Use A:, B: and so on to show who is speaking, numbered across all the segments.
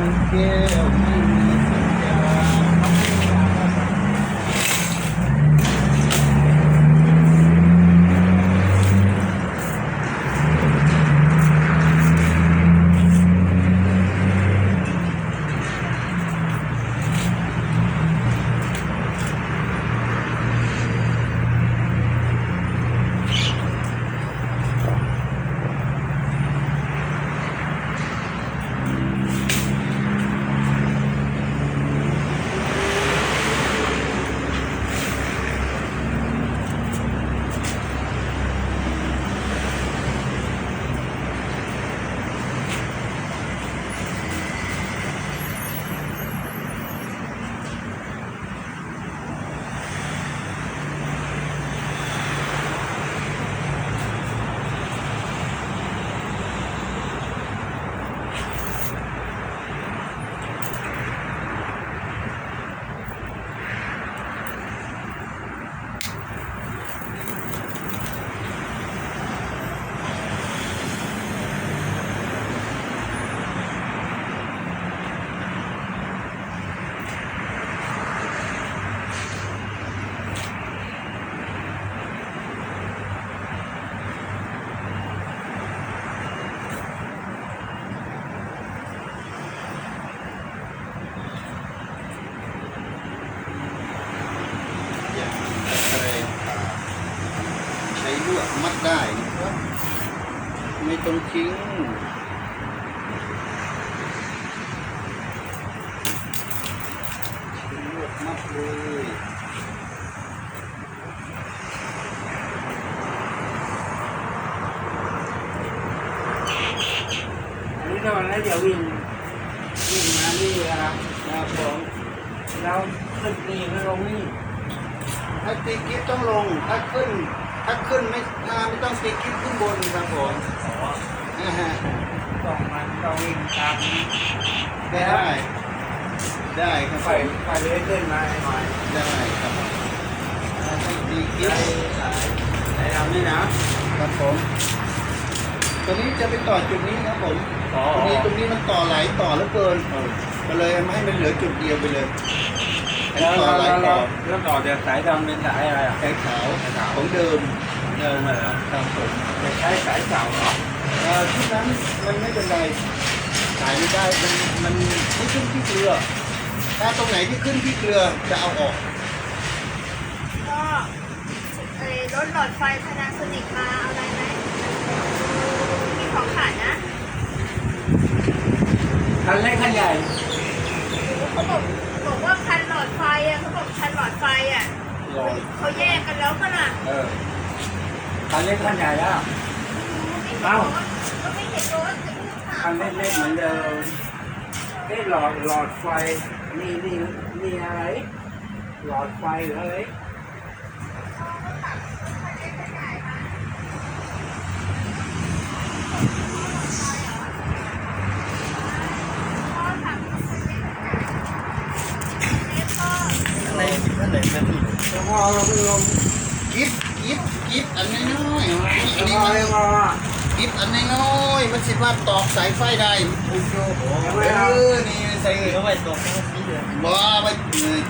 A: มีแก้วไม่มีสัญญาอย่างตะแกรงขาใช้ลวดมัดได้นะครับ ไม่ต้งทิ้งใช้ลวดมัดเลย
B: อันนี้ก็แล้วเดี๋ยววิ่งวิ่งมานี่นะครับ
A: ครับผม
B: แล้วขึ้นนี่ไม่ลงนี่
A: ถ้าตีกิ๊บต้องลง ถ้าขึ้น ถ้าขึ้นไม่ถ้าไม่ต้องตีกิ๊บขึ้นบนครับผม
B: อ๋อ ต้องมันต้องวิ่งตามนี้
A: ได้ ได้ครับ
B: ไฟ
A: ผม
B: ไฟเลื้อยขึ้นมาหน่อย
A: ได้ครับถ้าต้องตีกิ๊บ
B: สายสายดำนี่นะครับ
A: ผมตัวนี้จะไปต่อจุดนี้ครับผม
B: อ๋อ
A: ตรงนี้ตรงนี้มันต่อไหลต่อแล้วเกินก็เลยไม่ให้มันเหลือจุดเดียวไปเลยให้
B: แล้ว
A: ต่อไหล
B: แล้ว
A: ต่อ
B: แล้วต่อจากสายดำเป็นสายอะไรอะ
A: ไก่ขาว
B: สายขาว
A: ของเดิม
B: เดินมาแล้ว
A: ครับผม
B: จะใช้สายเก่าเหรอ
A: เอ่อ ชุดนั้นมันไม่เป็นไรขายไม่ได้ มันมันไม่ขึ้นที่เกลือ ถ้าตรงไหนที่ขึ้นที่เกลือจะเอาออก
C: ก็เอ่อรถหลอดไฟพานาโซนิกมาเอาอะไรไหมมีของขายนะ
B: คันเล็กคันใหญ่
C: เขาบอกบอกว่าคันหลอดไฟอะเขาบอกคันหลอดไฟอะ
B: ลอย
C: เขาแยกกันแล้วกันอะ
B: เออคันเล็กคันใหญ่แล้ว
C: ไม่ เห็น
B: เอ้า
C: รถก็ไม่เห็นรถจะพูดถา
B: คั
C: ม
B: นเล็กๆเหมือนเดิมเอ๊ะหลอดหลอดไฟนี่นี่นี่อะไร หลอดไฟหรืออะไร
C: พ่อถามว่าคันเล็กขนาดไหนเล็กพ่อ
A: อะไรอะไรนะพี่
B: แล้วพอเราไปลง
A: กิฟกิฟกิฟอันน้อยๆอัน
B: แล้ว
A: นี้
B: พอ
A: มัน
B: เลยพอ
A: กิฟอันน้อยๆมันสิว่าตอกสายไฟได้โอ้โหเออนี่ใส่เอาไว้ตอกบ่ไป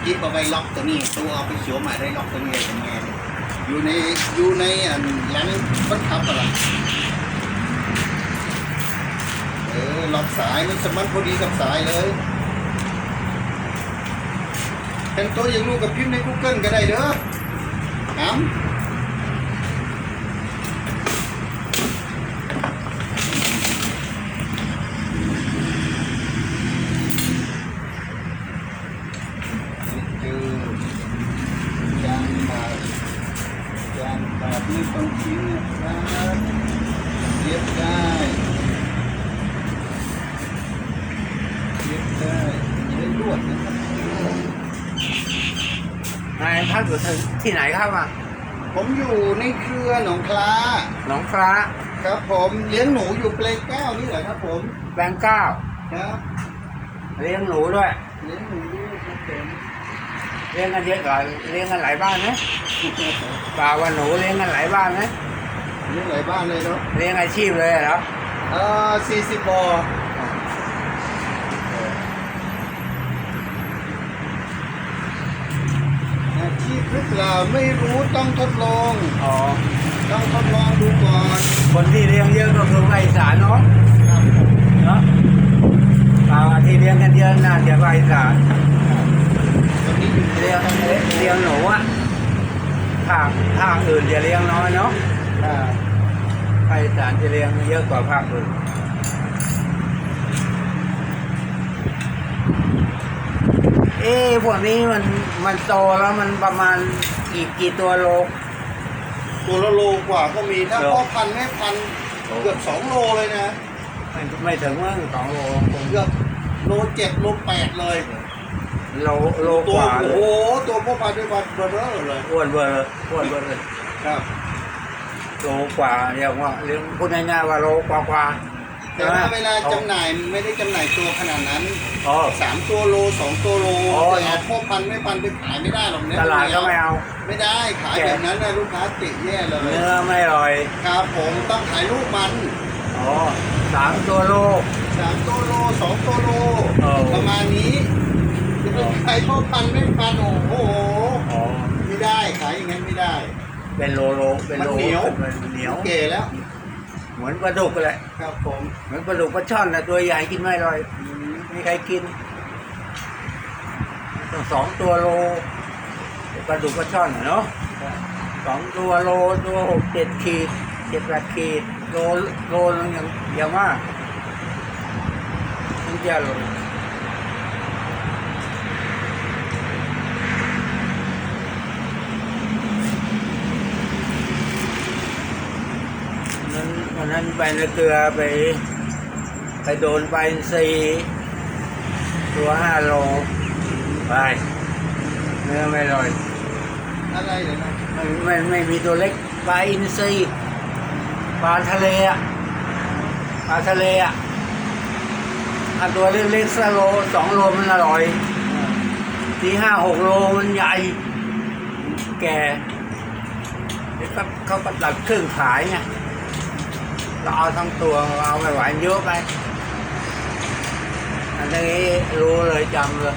A: กิฟเอาไปล็อกตัวนี้ตัวเอาไปเขียวมาได้ล็อกตัวนี้เป็นไงอยู่ในอยู่ในอันหลังคนขับอะไรเออล็อกสายมันสมันพอดีกับสายเลยเป็นตัวอย่างลูกกับพิมพ์ใน Google ก็ได้เด้อถาม เจอยางบาดยางบาดไม่ต้องทิ้งนะครับเย็บได้เย็บได้ใช้ลวดนะครับ
B: นายพักอยู่ ที่ไหนครับอะ
A: ผมอยู่ในเครือหนองคลา
B: หนองฟ้า
A: ครับ ผมเลี้ยงหนูอยู่เปลงแก้วนี่แหละครับ ผม
B: แบงค์เก้า
A: ครับ
B: เลี้ยงหนูด้วย
A: เลี้ยงหนูด้วยครับผม
B: เลี้ยงกันเยอะก่อนเลี้ยงกันหลายบ้านนะป่าว่าหนูเลี้ยงกันหลายบ้านนะ
A: เลี้ยงหลายบ้านเลยเนาะ
B: เลี้ยงอาชีพเลยเหรอ
A: เอ่อสี่สิบบอ หรือเปล่าไม่รู้ต้องทดลอง
B: อ๋อ
A: ต้องทดลองดูก่อน
B: คนที่เลี้ยงเยอะก็คือภาคอีสานเนาะ
A: ครับผม
B: เนาะอ่าที่เลี้ยงกันเยอะน่าจะภาคอีสาน
A: วันนี้อยู่
B: เลี้ยงเลี้ยงหนูอะภาคภาคอื่นจะเลี้ยงน้อยเนาะ
A: อ่า
B: ภาคอีสานจะเลี้ยงเยอะกว่าภาคอื่น เอ๊ะพวกนี้มันมันโตแล้วมันประมาณกี่กี่ตัวโล
A: ตัวละโลกว่าก็มีถ้า
B: เหรอ
A: พ่อพันธุ์แม่พันธุ์เกือบสองโลเลยนะ
B: ไม่ไม่ถึงว่าสองโลคง
A: เกือบโลเจ็ดโลแปดเลย
B: โลโล
A: ตั
B: ก
A: ว
B: ว่าเล
A: โอ้
B: ย
A: โหตัวพ่อพันธุ์ด้วยวันเบอร์เรอร์เลย
B: อ้วนเบอร์อ้วนเบอร์เลย
A: ครับ
B: โลกว่าเรียกว่าเรียกพูดง่ายๆว่าโลกว่ากว่า
A: แต่ว่าเวลาจำหน่ายไม่ได้จำหน่ายตัวขนาดนั้น
B: อ๋อ
A: สามตัวโลสองตัวโล
B: อ๋อ
A: แต่เอาพ่อพันธุ์แม่พันธุ์ไปขายไม่ได้หรอกเนี่ย
B: ตลาดก็ไม่เอา
A: ไม่ได้ขาย
B: แกะ
A: แบบนั้นนะลูกค้าติแย่เลย
B: เนื้อไม่อร่อย
A: ครับผมต้องขายลูกมัน
B: อ๋อสามตัวโล
A: สามตัวโลสองตัวโล
B: เออ
A: ประมาณนี้จะเป็นขายพ่อพันธุ์แม่พันธุ์โอ้โห
B: อ๋อ
A: ไม่ได้ขายอย่างนั้นไม่ได้
B: เป็นโลโลเป็นโล
A: มันเหนียว
B: เป็นเหนียว
A: เก๋แล้ว
B: เหมือนปลาดุกแหละ
A: ครับผม
B: เหมือนปลาดุกปลาช่อนนะตัวใหญ่กินไม่อร่อยไม่มีใครกินต้องสองตัวโลปลาดุกปลาช่อนน่ะเนาะสองตัวโลตัวหกเจ็ดขีดเจ็ดแปดขีดโลโลนึงอย่างอย่างมากถึงจะโลนั้น วันนั้นไปในเกลือไป ไปโดนไปซีตัวห้าโลไปเนื้อไม่อร่อย
A: อะไรเดี๋ยวนะ
B: ไม่ไม่ไม่มีตัวเล็กปลาอินทรีปลาทะเลอะปลาทะเลอะถ้าตัวเล็กๆสักโลสองโลมันอร่อยทีห้าหกโลมันใหญ่ แก่เดี๋ยวก็เขาก็ตัดครึ่งขายไง เราเอาทั้งตัวเอาไม่ไหวเยอะไปอันนี้รู้เลยจำเลย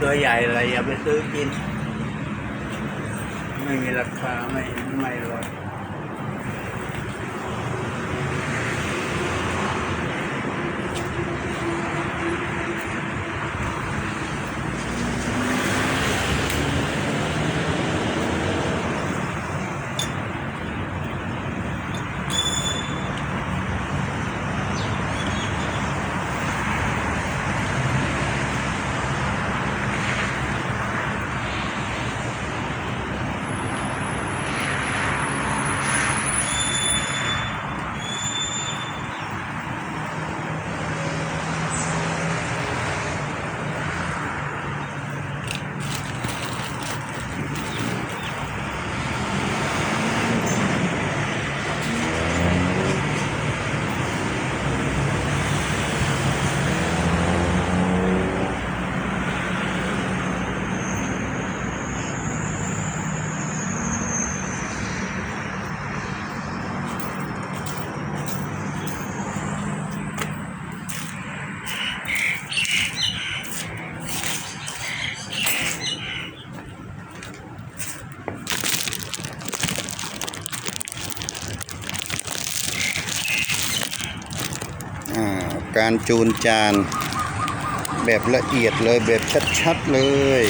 B: ตัวใหญ่เลยอย่าไปซื้อกิน ไม่มีราคาไม่ไม่รอย
A: อ่า การจูนจาน แบบละเอียดเลยแบบชัดๆเลย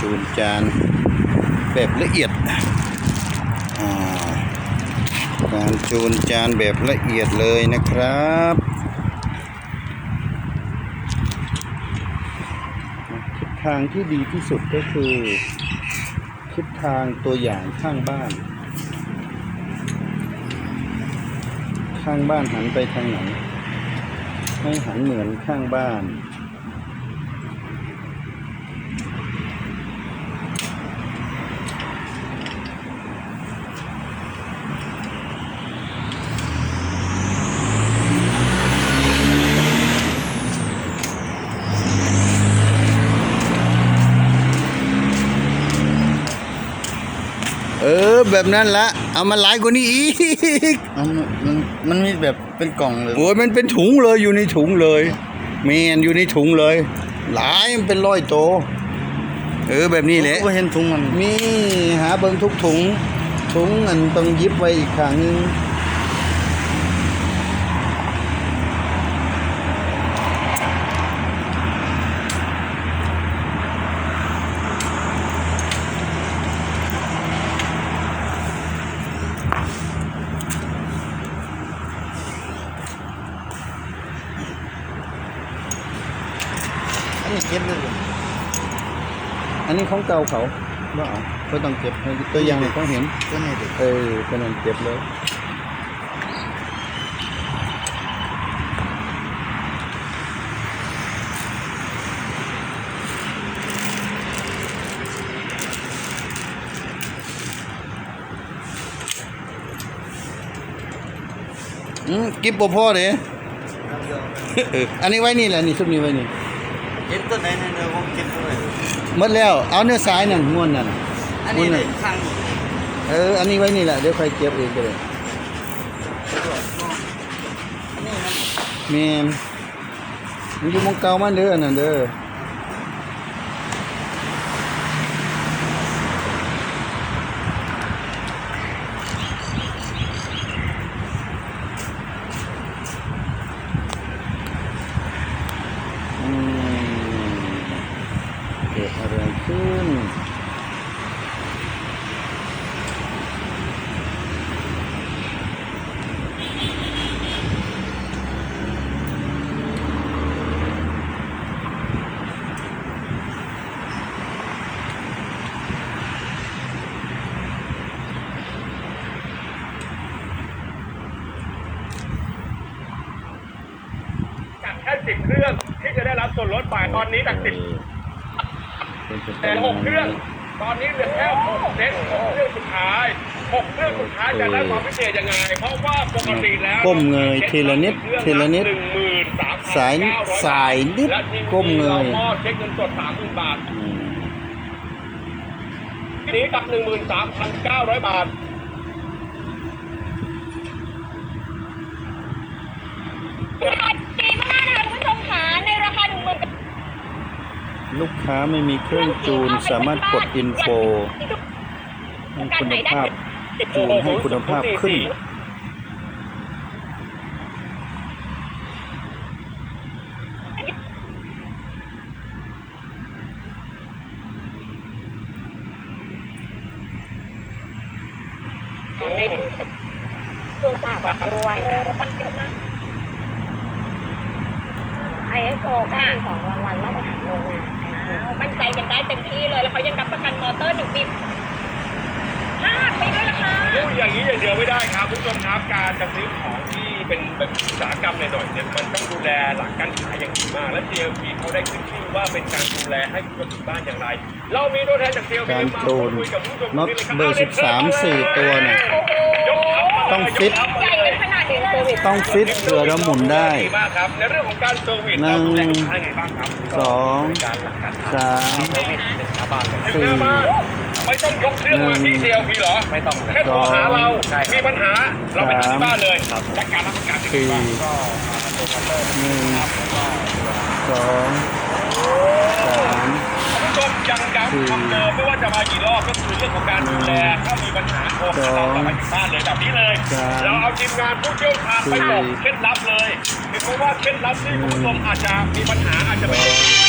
A: จูนจานแบบละเอียดการจูนจานแบบละเอียดเลยนะครับทิศทางที่ดีที่สุดก็คือทิศทางตัวอย่างข้างบ้าน ข้างบ้านหันไปทางไหนให้หันเหมือนข้างบ้าน เออ แบบนั้นละเอามาหลายกว่านี้อีก
B: มันมันมันมีแบบเป็นกล่องเลย
A: โอ้ยมันเป็นถุงเลยอยู่ในถุงเลยเมนอยู่ในถุงเลย หลายมันเป็นร้อยโตวเออแบบนี้แหละ
B: ก็เห็นถุงมัน
A: มีหาเบิ่งทุกถุงถุงอันต้องหยิบไว้อีกครั้งหนึงอันนี้เก็บเลย อันนี้ของเก่าเขาว่าเอาก็ต้องเก็บให้ตัวอย่างให้เขาเห็น
B: ก็นี่ดิ
A: เออก็นั่นเก็บเลยอืมกิบบ่พอเด้เอออันนี้ไว้นี่แหละนี่ชุดนี้ไว้นี่
B: เก็บตัวไหนในเนื้อผมเก็บตัวไหน
A: หมดแล้ว เอาเนื้อสายนั่นม้วนนั่น
B: อันนี้
A: ม้ว
B: เลย
A: นั่น
B: ข้างนี้
A: เออ อันนี้ไว้นี่แหละ เดี๋ยวใครเก็บเองก็ได้
B: อันนี้มัน
A: แม่นมันอยู่หมองเก่ามันเด้ออันนั่นเด้ออืมเกิดอะไรขึ้น
D: จากแค่สิบเครื่องที่จะ ได้รับส่วนลดไปตอนนี้จากสิบแต่หกเครื่อง ตอนนี้เหลือแค่หกเซตหกเครื่องสุดท้ายหกเครื่องสุดท้ายจะได้ความพิเศษยังไง เพราะว่าปกติแล้ว
A: ก้มเงยทีละนิดทีละนิด
D: หนึ่งหมื่นสามพัน
A: สายสายนิดก้มเงย
D: มอบเช็คเงินสดสามหมื่นบาท
A: อืม
D: ทีนี้กับหนึ่งหมื่นสามพันเก้าร้อยบาท
C: ดีมากนะคะคุณผู้ชมขาในราคาหนึ่งหมื่น
A: ลูกค้าไม่มีเครื่องจูนสามารถกดอินโฟให้คุณภาพจูนให้คุณภาพขึ้น
C: ตัวสาวด้วยไอเอสโอก็มีสองรางวัลมาตรฐาโรงงาน มั่นใจกันได้เต็มที่เลย แล้วเขายังรับประกันมอเตอร์หนึ่งปีห้าปีด้วยราคา
D: พูดอย่างนี้อย่างเดียวไม่ได้ครับคุณผู้ชมครับการจะซื้อของที่เป็นแบบอุตสาหกรรมหน่อยๆเนี่ยมันต้องดูแลหลักการขายอย่างดีมาก และ CLP เขาได้ขึ้นชื่อว่าเป็นการดูแลให้คุณผู้ชมถึงบ้านอย่างไร เรามีตัวแทนจาก CLP
A: การ
D: มา
A: จู
D: พู
A: น
D: ดคุยกับคุณผู้ชม
A: น็อต
D: นี่ลยค
A: เบอร์สิบสามสี่ตัวเนี่ย
D: ยกทัพมา
A: ต้องฟิต
D: ยกทัพ
C: ให
D: มา
C: ญ่
D: เล
C: เป็
D: ย
C: นขนาดเดียวโควิด
A: ต้องฟิตเผื่อเราหมุนได้
D: ดีมากครับในเรื่องของการเซอร์วิส
A: หนึ่
D: เรา
A: ง
D: ดูแลลูกค้ายังไงบ้างครับ
A: สอง
D: การหลักการ
A: สาม
D: เซอร์วิสเป็นชาวบ้าน
A: สี่
D: ถึงหน้าบ้านไม่ต้องยกเครื่องมาที่ CLP เหรอไม่ต้องแค่โทรหาเรามีปัญหาเราไปทำที่บ้านเลยจัดการรับประกัน
A: สี่
D: ก็
A: หนึ่งสองสาม
D: ผู้ชมยังย้ำคำเดิมไม่ว่าจะมากี่รอบก็คือเรื่องของการดูแลถ้ามีปัญหาโทรหาเรากลับมาที่บ้านเลยแบบนี้เลยเราเอาทีมงานผู้เชี่ยวชาญไปบอกเคล็ดลับเลยเพราะว่าเคล็ดลับที่คุณผู้ชมอาจจะมีปัญหาอาจจะไม่รู้